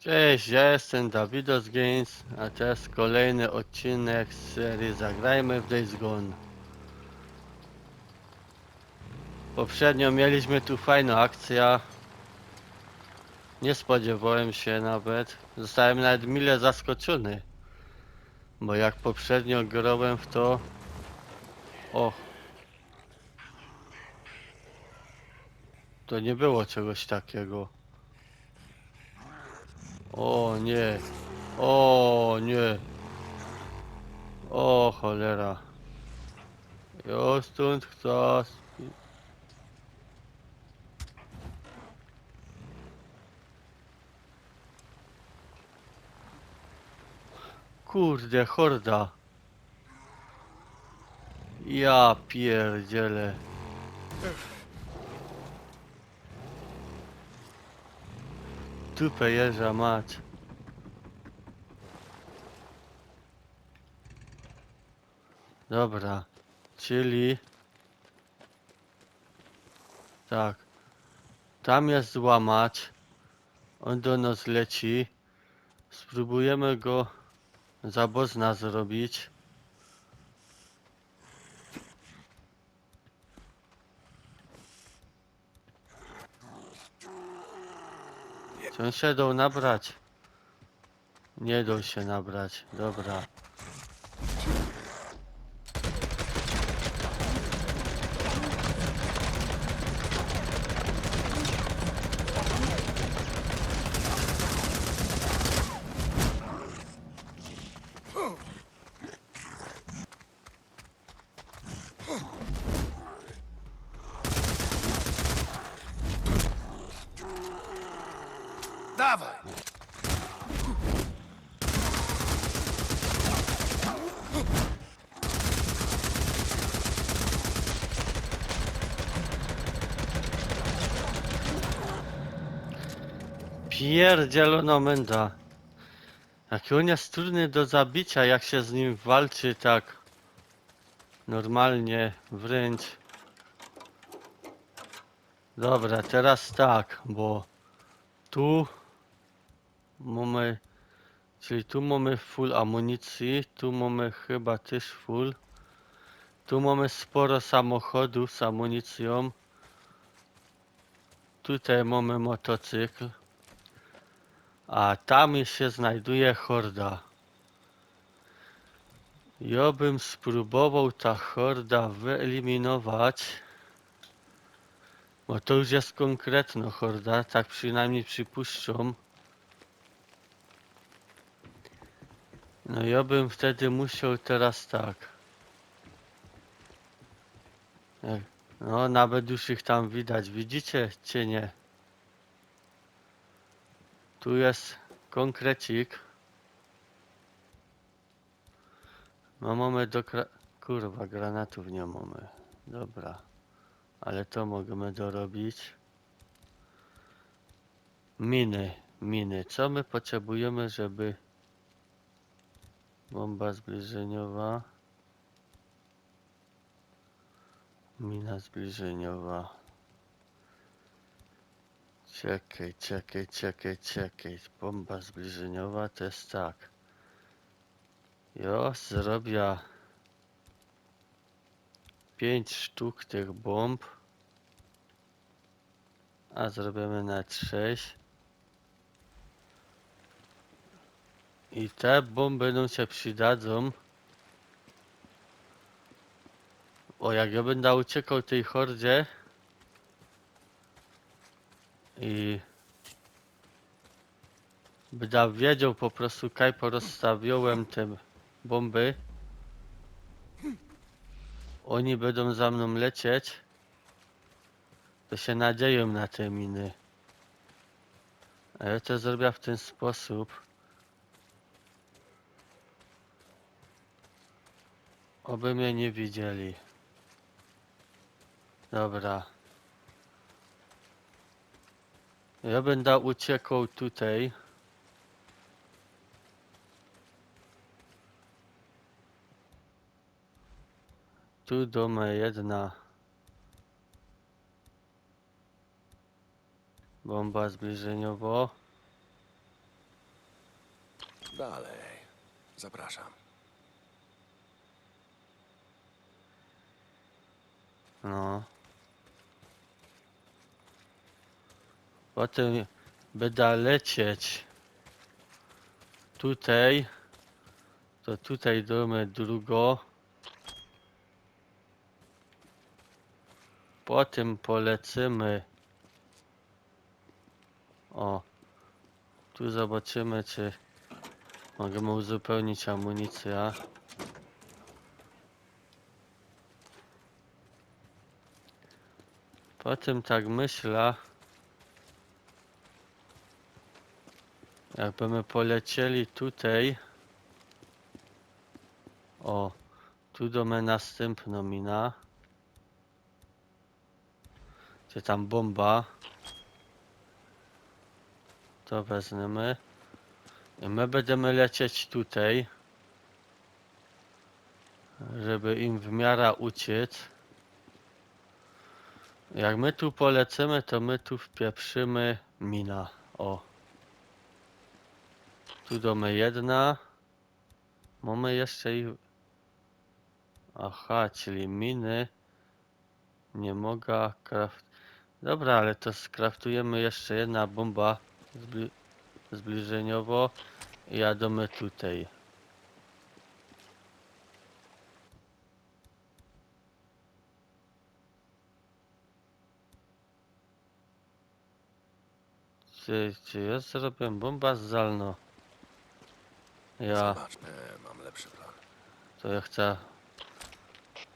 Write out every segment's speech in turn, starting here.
Cześć, ja jestem Davidos Games, a jest kolejny odcinek z serii Zagrajmy w Days Gone. Poprzednio mieliśmy tu fajną akcję. Nie spodziewałem się nawet. Zostałem nawet mile zaskoczony. Bo jak poprzednio grałem w to... O! To nie było czegoś takiego. O nie. O nie. O cholera. Ja stąd chcę. Kurde, horda. Ja pierdzielę. Dupę jeża mać. Dobra, czyli... Tak. Tam jest złamacz. On do nas leci. Spróbujemy go za bozna się dą nabrać? Nie dą się nabrać, dobra. Pierdzielono menda. Jaki on jest trudny do zabicia, jak się z nim walczy tak normalnie, wręcz. Dobra, teraz tak, bo tu mamy, czyli tu mamy full amunicji, tu mamy chyba też full. Tu mamy sporo samochodów z amunicją. Tutaj mamy motocykl. A tam się znajduje horda. Ja bym spróbował ta horda wyeliminować. Bo to już jest konkretna horda, tak przynajmniej przypuszczam. No ja bym wtedy musiał teraz tak. Jak- No nawet już ich tam widać, widzicie czy nie? Tu jest konkrecik. No mamy do kra... Kurwa, granatów nie mamy. Dobra. Ale to możemy dorobić. Miny, miny. Co my potrzebujemy, żeby... Bomba zbliżeniowa. Mina zbliżeniowa. Czekaj, czekaj, czekaj, czekaj. Bomba zbliżeniowa to jest tak. Jo, zrobię 5 sztuk tych bomb. A zrobimy na 6. I te bomby nam się przydadzą. O, jak ja będę uciekał tej hordzie i będę wiedział po prostu kaj porozstawiałem te bomby. Oni będą za mną lecieć. To się nadzieją na te miny. A ja to zrobię w ten sposób. Oby mnie nie widzieli. Dobra. Ja będę uciekał tutaj. Tu doma jedna bomba zbliżeniowo. Dalej. Zapraszam. No. Potem będę lecieć tutaj. To tutaj domy drugo. Potem polecimy. O. Tu zobaczymy, czy możemy uzupełnić amunicję. Potem tak myślę, jakbyśmy polecieli tutaj, o, tu do mnie następną mina, gdzie tam bomba, to wezmemy i my będziemy lecieć tutaj, żeby im w miarę uciec. Jak my tu polecimy, to my tu wpieprzymy mina. O. Tu domy jedna. Mamy jeszcze ich... Aha, czyli miny. Nie mogę kraft... Dobra, ale to skraftujemy jeszcze jedna bomba zbli... zbliżeniowo i jadę tutaj. Czy, czy ja zrobiłem bomba zdalną? Ja, Zobacz. E, mam lepszy plan. to ja chcę...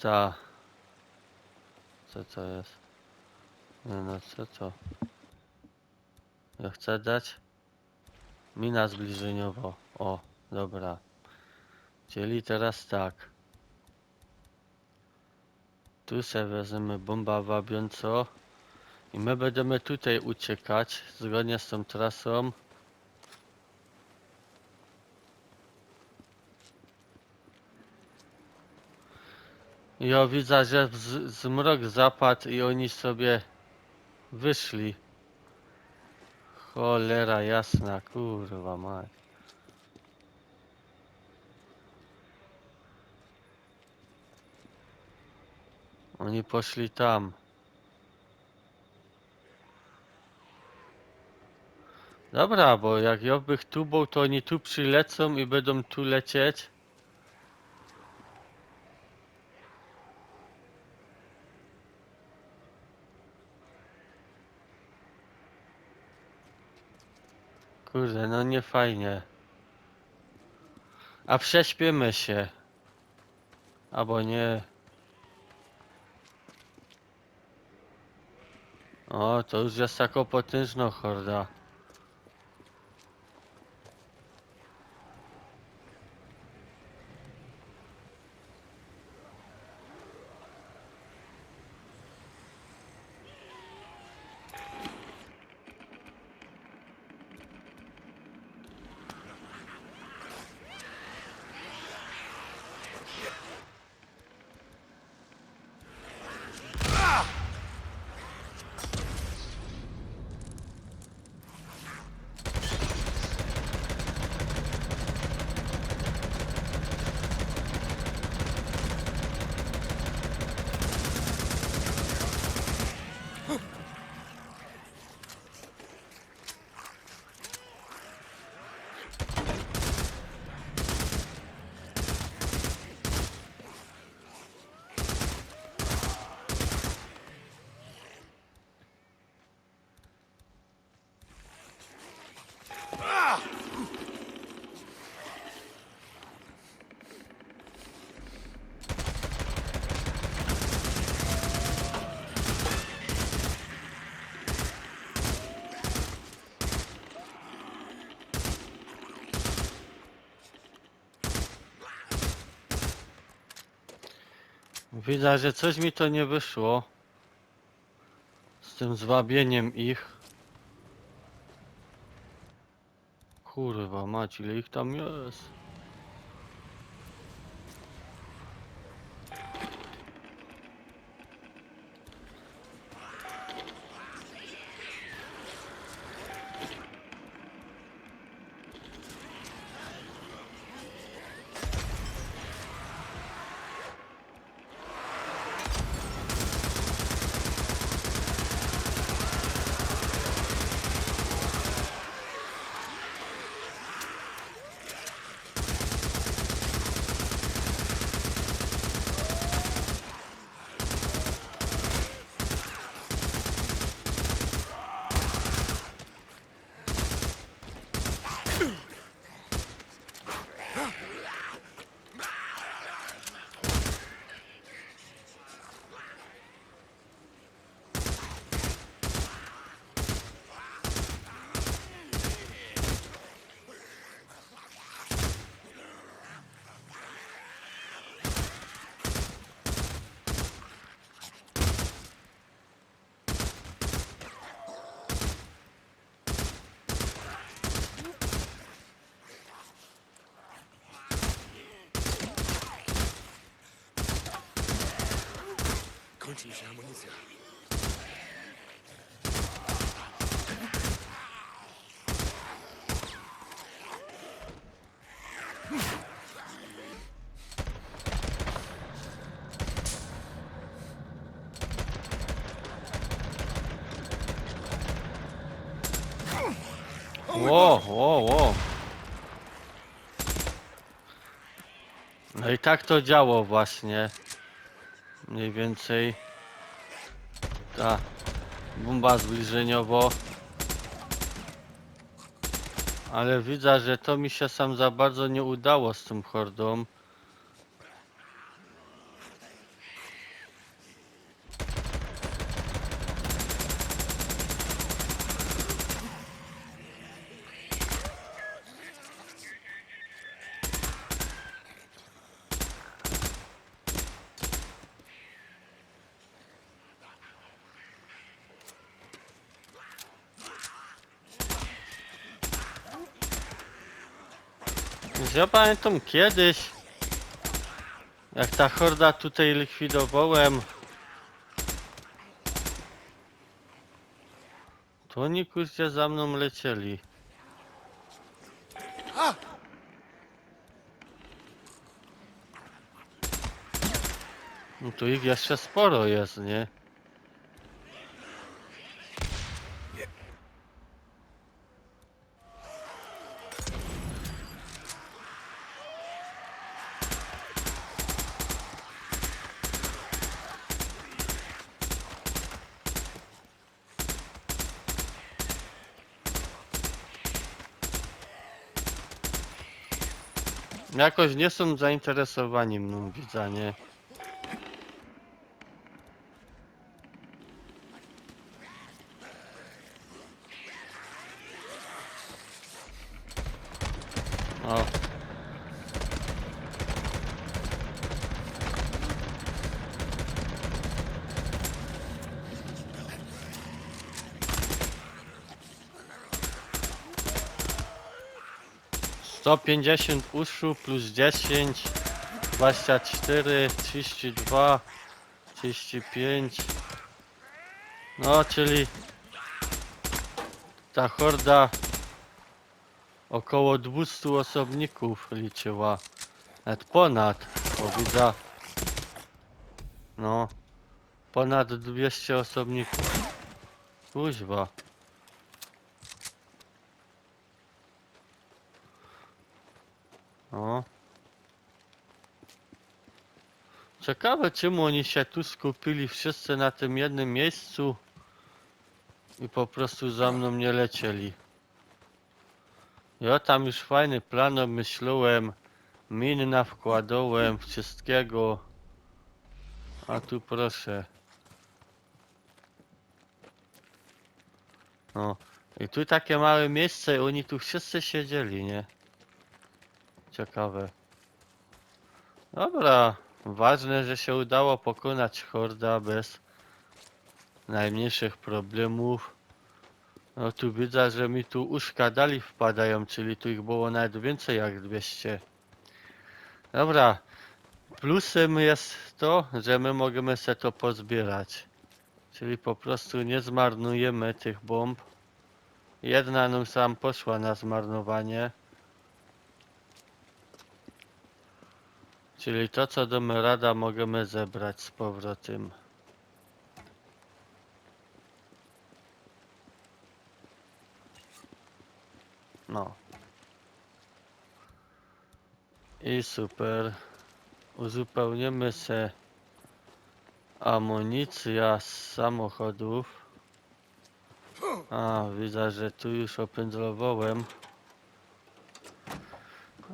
Ta... Co to jest? Nie no, co to? Ja chcę dać... Mina zbliżeniowo. O, dobra. Czyli teraz tak. Tu se wezmę bomba wabiąco. I my będziemy tutaj uciekać, zgodnie z tą trasą. Ja widzę, że z, zmrok zapadł i oni sobie wyszli. Cholera jasna, kurwa mać. Oni poszli tam. Dobra, bo jak ja bych tu był, to oni tu przylecą i będą tu lecieć. Kurde, no nie fajnie. A prześpiemy się. Albo nie. O, to już jest taka potężna horda. Widać, że coś mi to nie wyszło. Z tym zwabieniem ich. Kurwa mać, ile ich tam jest. Kończy mi się amunicja. Ło, ło, ło. No i tak to działo właśnie. Mniej więcej. Ta bomba zbliżeniowo. Ale widzę, że to mi się sam za bardzo nie udało z tym hordą. Ja pamiętam kiedyś, jak ta horda tutaj likwidowałem, to oni kurczę za mną lecieli. A! No tu ich jeszcze sporo jest, nie? Jakoś nie są zainteresowani mną widza, 150 uszu plus 10, 24, 32, 35. No, czyli ta horda około 200 osobników liczyła. Nawet ponad, bo widzę. No, ponad 200 osobników. Kuźwa. No. Ciekawe czemu oni się tu skupili wszyscy na tym jednym miejscu i po prostu za mną nie lecieli. Ja tam już fajny plan obmyśliłem, min nawkładałem, wszystkiego. A tu proszę. No. I tu takie małe miejsce oni tu wszyscy siedzieli, nie? Ciekawe. Dobra. Ważne, że się udało pokonać horda bez najmniejszych problemów. No tu widzę, że mi tu uszka dali wpadają, czyli tu ich było nawet więcej jak 200. Dobra. Plusem jest to, że my możemy se to pozbierać. Czyli po prostu nie zmarnujemy tych bomb. Jedna nam sam poszła na zmarnowanie. Czyli to co damy rada możemy zebrać z powrotem. No. I super. Uzupełnimy se amunicja z samochodów. A, widzę, że tu już opędzlowałem.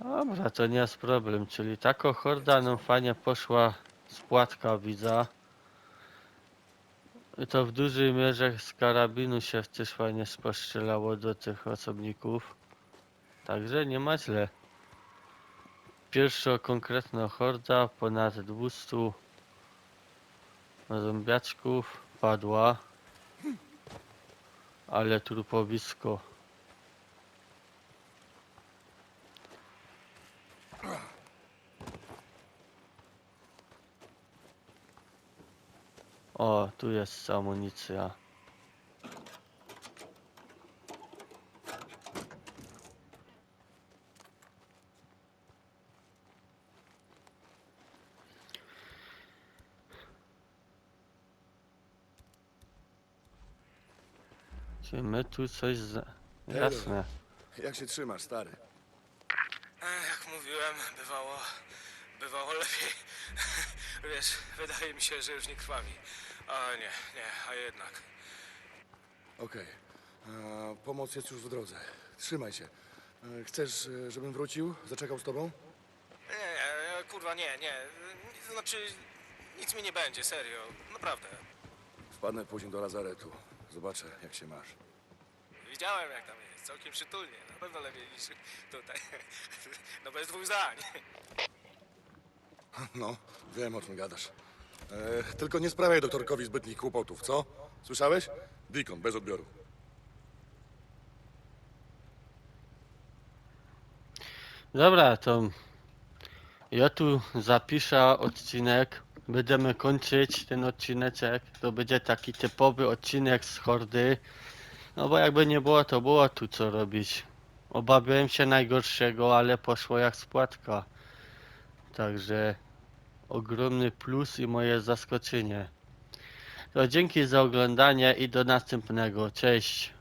Dobra, to nie jest problem, czyli taka horda nam fajnie poszła z płatka widza. I to w dużej mierze z karabinu się też fajnie postrzelało do tych osobników. Także nie ma źle. Pierwsza konkretna horda, ponad 200 zombiaczków padła. Ale trupowisko. O, tu jest amunicja. Czy my tu coś za... Jasne. Jak się trzymasz, stary? Ech, Jak mówiłem, bywało, bywało lepiej. Wiesz, wydaje mi się, że już nie krwawi. A nie, nie, a jednak. Okej. E, Pomoc jest już w drodze. Trzymaj się. E, Chcesz, e, żebym wrócił? Zaczekał z tobą? Nie, nie, nie, kurwa, nie, nie. To Znaczy, nic mi nie będzie, serio, naprawdę. Wpadnę później do lazaretu. Zobaczę, jak się masz. Widziałem, jak tam jest, całkiem przytulnie. Na pewno lepiej niż tutaj. No bez dwóch zdań. No, wiem, o czym gadasz. E, tylko nie sprawiaj doktorkowi zbytnich kłopotów, co? Słyszałeś? Deacon, bez odbioru. Dobra, to ja tu zapiszę odcinek. Będziemy kończyć ten odcineczek. To będzie taki typowy odcinek z hordy. No bo jakby nie było, to było tu co robić. Obawiałem się najgorszego, ale poszło jak spłatka. Także ogromny plus i moje zaskoczenie. To dzięki za oglądanie i do następnego. Cześć.